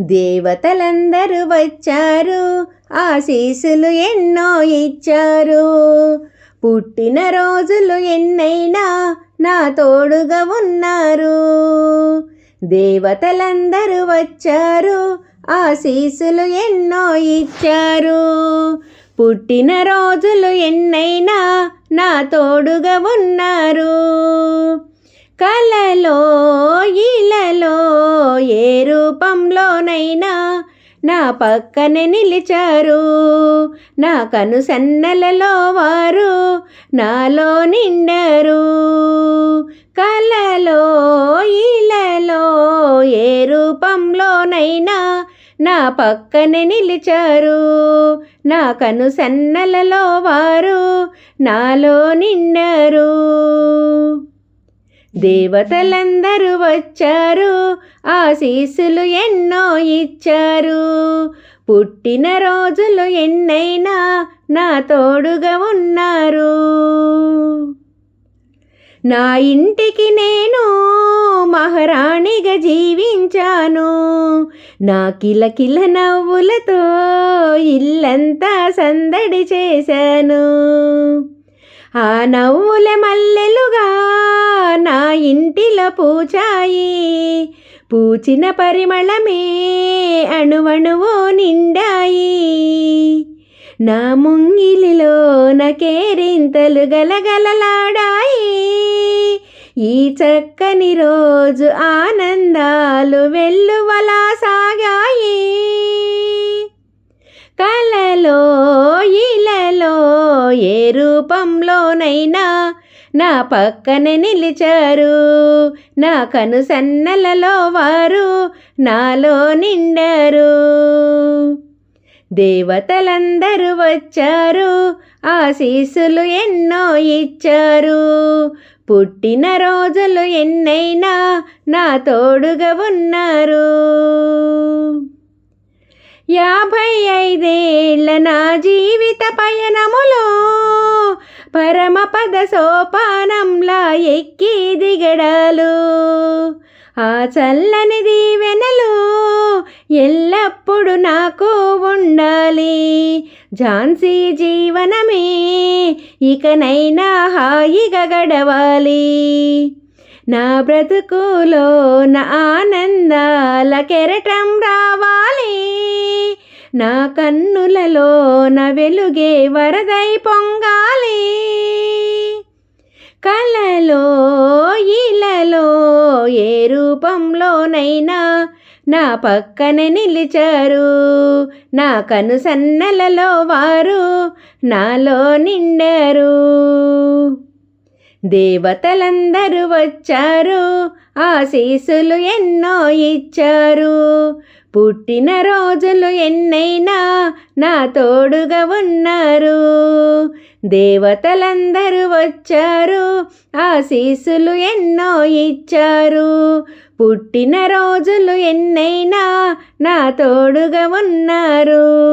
దేవతలందరూ వచ్చారు ఆశీసులు ఎన్నో ఇచ్చారు. పుట్టిన రోజులు ఎన్నైనా నా తోడుగా ఉన్నారు. దేవతలందరూ వచ్చారు ఆశీసులు ఎన్నో ఇచ్చారు. పుట్టిన రోజులు ఎన్నైనా నా తోడుగా ఉన్నారు. కలలో ఇలలో ఏ రూపంలోనైనా నా పక్కనే నిలిచారు. నా కనుసన్నలలో వారు నాలో నిండరు. కలలో ఇలలో ఏ రూపంలోనైనా నా పక్కనే నిలిచారు. నా కనుసన్నలలో వారు నాలో నిండరు. దేవతలందరూ వచ్చారు. ఆశీస్సులు ఎన్నో ఇచ్చారు. పుట్టిన రోజులు ఎన్నైనా నా తోడుగా ఉన్నారు. నా ఇంటికి నేను మహారాణిగా జీవించాను. నా కిలకిల నవ్వులతో ఇల్లంతా సందడి చేశాను. ఆ నవ్వుల మల్లెలుగా నా ఇంటిలో పూచాయి పూచిన పరిమళమే అణువణువు నిండాయి. నా ముంగిలిలో కేరింతలు గలగలలాడాయి. ఈ చక్కని రోజు ఆనందాలు వెల్లువలా సాగాయి. నా పక్కనే నిలిచారు. నా కనుసన్నలలో వారు నాలో నిండారు. దేవతలందరూ వచ్చారు. ఆశీస్సులు ఎన్నో ఇచ్చారు. పుట్టిన రోజులు ఎన్నైనా నా తోడుగా ఉన్నారు. యాభై ఐదేళ్ళ నా జీవిత పయనములో పరమపద సోపానంలా ఎక్కి దిగడాలు. ఆ చల్లని దీవెనలు ఎల్లప్పుడు నాకు ఉండాలి. ఝాన్సీ జీవనమే ఇకనైనా హాయిగా గడవాలి. నా బ్రతుకులో నా ఆనందాల కెరటం రావాలి. నా కన్నులలో వెలుగే వరదై పొంగాలి. కలలో ఇలలో ఏ రూపంలోనైనా నా పక్కన నిలిచారు. నా కనుసన్నలలో వారు నాలో నిండారు. దేవతలందరూ వచ్చారు. ఆశీసులు ఎన్నో ఇచ్చారు. పుట్టిన రోజులు ఎన్నైనా నా తోడుగా ఉన్నారు. దేవతలందరూ వచ్చారు. ఆశీసులు ఎన్నో ఇచ్చారు. పుట్టిన రోజులు ఎన్నైనా నా తోడుగా ఉన్నారు.